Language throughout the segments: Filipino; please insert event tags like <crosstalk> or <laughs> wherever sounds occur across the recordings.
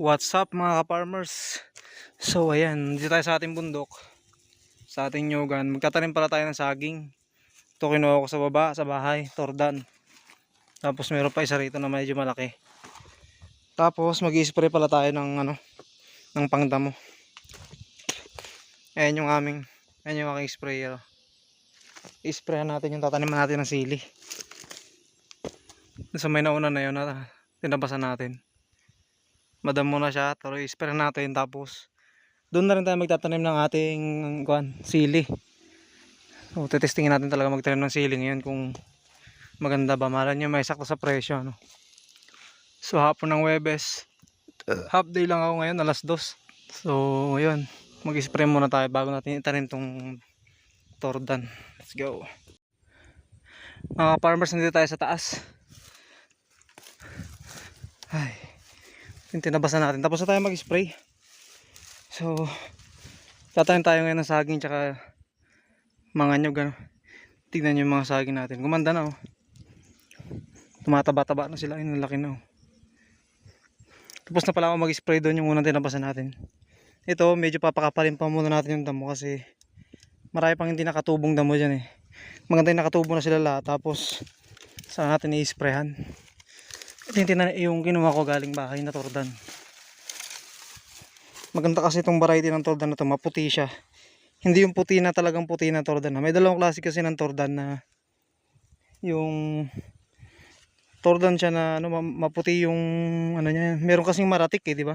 What's up mga ka-farmers? So ayan, dito tayo sa ating bundok. Sa ating nyugan. Magtatanim pala tayo ng saging. Ito kinuha ko sa baba, sa bahay, tordan. Tapos meron pa isa rito na medyo malaki. Tapos mag-spray pala tayo ng ano, ng pangdamo. Ayan yung aming, ayan yung aking sprayer. I-sprayan natin yung tataniman natin ng sili. Sa may nauna na yun na tinabasan natin madamo na siya pero i-spray natin tapos doon na rin tayo magtatanim ng ating kuan, sili. So tetestingin natin talaga magtanim ng sili ngayon kung maganda ba. Mahala nyo may sakto sa presyo ano? so hapon ng Webes half day lang ako ngayon alas dos. So yun mag spray muna tayo bago natin itanim tong tordan. Let's go. Mga farmers nandito tayo sa taas. Ay yung natin. Tapos na tayo mag spray so tatanim tayo ngayon ng saging tsaka mga nyog ano. Tignan nyo yung mga saging natin. Gumanda na oh. Tumataba-taba na sila. Yun laki na oh. Tapos na pala ako mag spray doon yung unang tinabasan natin. Ito medyo papakapalin pa muna natin yung damo kasi marami pang hindi nakatubong damo dyan eh. Maganda yung nakatubo na sila lahat. Tapos saan natin i-sprayhan ito yung, yung kinuha ko galing bahay na tordan. Maganda kasi itong variety ng tordan na to, maputi siya. Hindi yung puti na talagang puti na tordan. na. May dalawang klase kasi ng tordan na yung tordan siya na ano, ma- maputi yung ano niya. Meron kasing maratik eh, di ba?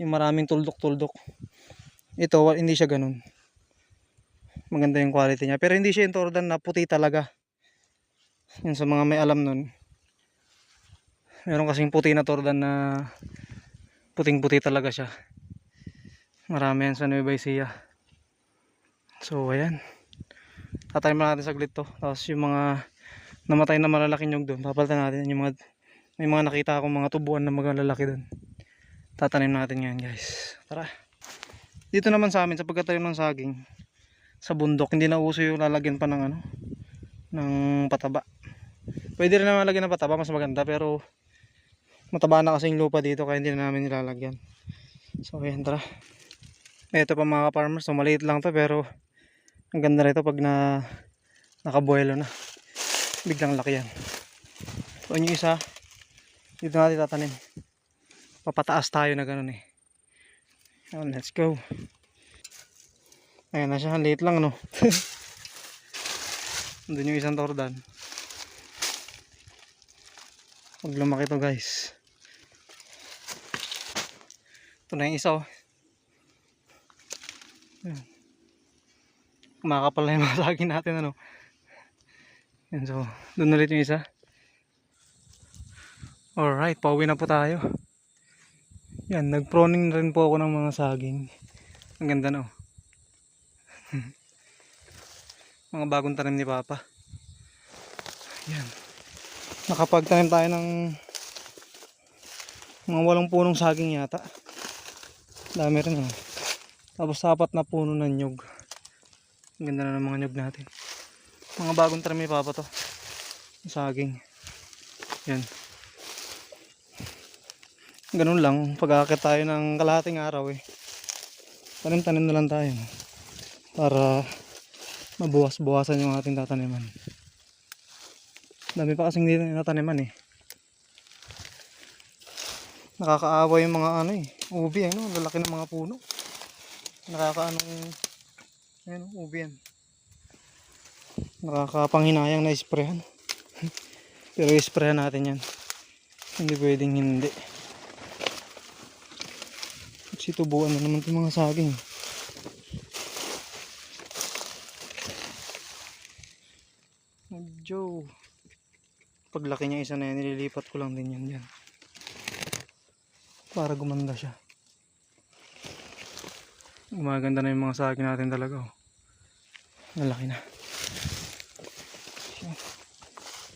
Yung maraming tuldok-tuldok. Ito, hindi siya ganun. Maganda yung quality niya. Pero hindi siya yung tordan na puti talaga. Yun sa mga may alam nun meron kasing puti na tordan na puting puti talaga siya. Marami yan sa Nueva Ecija. So ayan. Tatay mo natin saglit to. Tapos yung mga namatay na malalaking nyug doon papalitan natin. Yung mga may mga nakita akong mga tubuan na magalalaki doon tatanim natin ngayon guys. Tara. Dito naman sa amin sa pagkatayo ng saging sa bundok hindi na uso yung lalagyan pa ng ano ng pataba. Pwede rin naman lagyan ng pataba mas maganda pero mataba na kasi yung lupa dito kaya hindi na namin nilalagyan. So ayan tara. Ito pa mga farmers so maliit lang to pero ang ganda rito pag na nakabuelo na. Biglang laki yan. So yung isa. Dito natin tatanim. Papataas tayo na ganun eh. So, let's go. Ayan na siya liit lang no? <laughs> Doon yung isang tordan. Pag lumaki to guys ito na yung isa oh. Kumakapal na yung mga saging natin ano. Yan so, doon ulit yung isa. Alright, pauwi na po tayo. Yan, nag-proning na rin po ako ng mga saging. Ang ganda na <laughs> mga bagong tanim ni Papa. Yan. Nakapagtanim tayo ng mga walong punong saging yata dami rin oh. tapos apat na puno ng nyug. Ang ganda na ng mga nyug natin. Mga bagong trami papa to. Saging. Yan. Ganun lang. Pag akit tayo ng kalahating araw eh. Tanim tanim na lang tayo. Para mabuwas-buwasan yung ating tataniman. Dami pa kasing dito nataniman eh nakakaawa yung mga ano eh. Ubi ano? Lalaki ng mga puno. Nakakaanong ayun ubi yan. Nakakapanghinayang na isprehan. <laughs> Pero isprehan natin yan. Hindi pwedeng hindi. Kasi tubuan na naman itong mga saging Joe. Paglaki niya isa na yan nililipat ko lang din yan dyan para gumanda siya. Gumaganda na yung mga saging natin talaga oh. malaki na.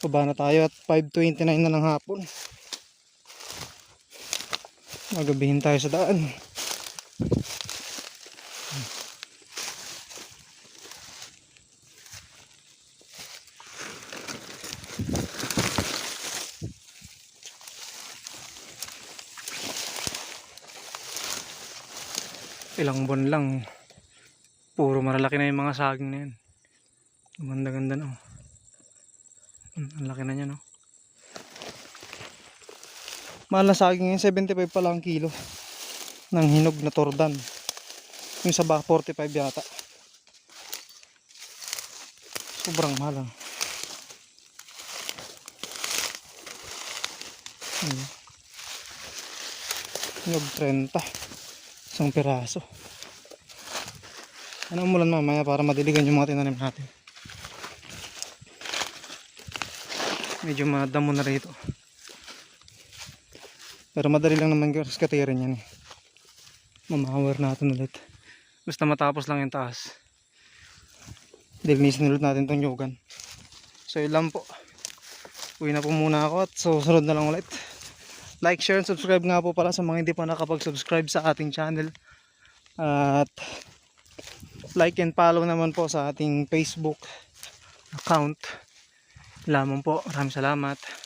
Baba na tayo at 5.29 na ng hapon. Magabihin tayo sa daan ilang buwan lang puro malalaki na yung mga saging na yan ang ganda ganda na oh. Hmm, ang laki na niya no mahal na saging ngayon 75 pa lang ang kilo ng hinog na tordan yung sa baka 45 yata sobrang mahal ah. Hmm. Hinog 30 isang piraso. Ano umulan mamaya para madiligan yung mga tinanim natin? Medyo madamo na rito. Pero madali lang naman katirin yan eh. Mamahawar natin ulit. Basta matapos lang yung taas. Dilinisin ulit natin tong yugan. So yun lang po. Uwi na po muna ako at susunod na lang ulit like, share, and subscribe nga po pala sa mga hindi pa nakapag-subscribe sa ating channel. At like and follow naman po sa ating Facebook account. Lamang po. Maraming salamat